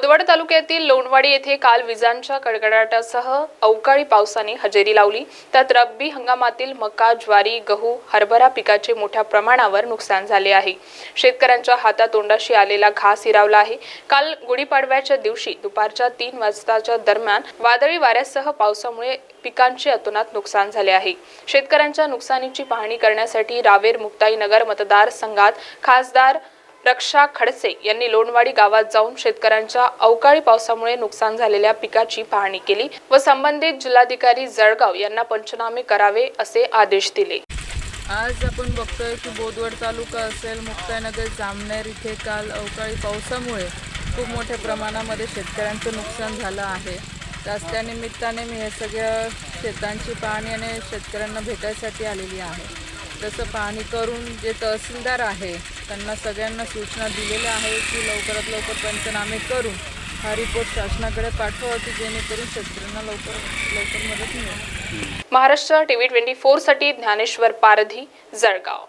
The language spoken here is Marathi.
बोदवड तालुक्यातील लोणवाडी येथे काल विजांच्या कडकडाटासह अवकाळी पावसाने हजेरी लावली. त्यात रब्बी हंगामातील मका ज्वारी गहू हरभरा पिकाचे मोठ्या प्रमाणावर नुकसान झाले आहे. शेतकऱ्यांच्या हातातोंडाशी आलेला घास हिरावला आहे. काल गुढीपाडव्याच्या दिवशी दुपारच्या तीन वाजताच्या दरम्यान वादळी वाऱ्यासह पावसामुळे पिकांचे अतोनात नुकसान झाले आहे. शेतकऱ्यांच्या नुकसानीची पाहणी करण्यासाठी रावेर मुक्ताईनगर मतदारसंघात खासदार रक्षा खडसे यांनी लोणवाडी गावात जाऊन शेतकऱ्यांच्या अवकाळी पावसामुळे नुकसान झालेल्या पिकाची पाहणी केली व संबंधित जिल्हाधिकारी जळगाव यांना पंचनामे करावे असे आदेश दिले. आज आपण बघतोय की बोदवड तालुका असेल मुक्तानगर जामनेर इथे काल अवकाळी पावसामुळे खूप मोठ्या प्रमाणामध्ये शेतकऱ्यांचं नुकसान झालं आहे. त्याच त्यानिमित्ताने मी हे सगळ्या शेतांची पाहणी आणि शेतकऱ्यांना भेटायसाठी आलेली आहे. तसं पाहणी करून जे तहसीलदार आहे त्यांना सगळ्यांना सूचना दिलेल्या आहे की लवकरात लवकर पंचनामे करून हा रिपोर्ट शासनाकडे पाठवा की जेणेकरून शेतकऱ्यांना लवकर लवकर मदत मिळेल. महाराष्ट्र टीव्ही ट्वेंटी फोरसाठी ज्ञानेश्वर पारधी जळगाव.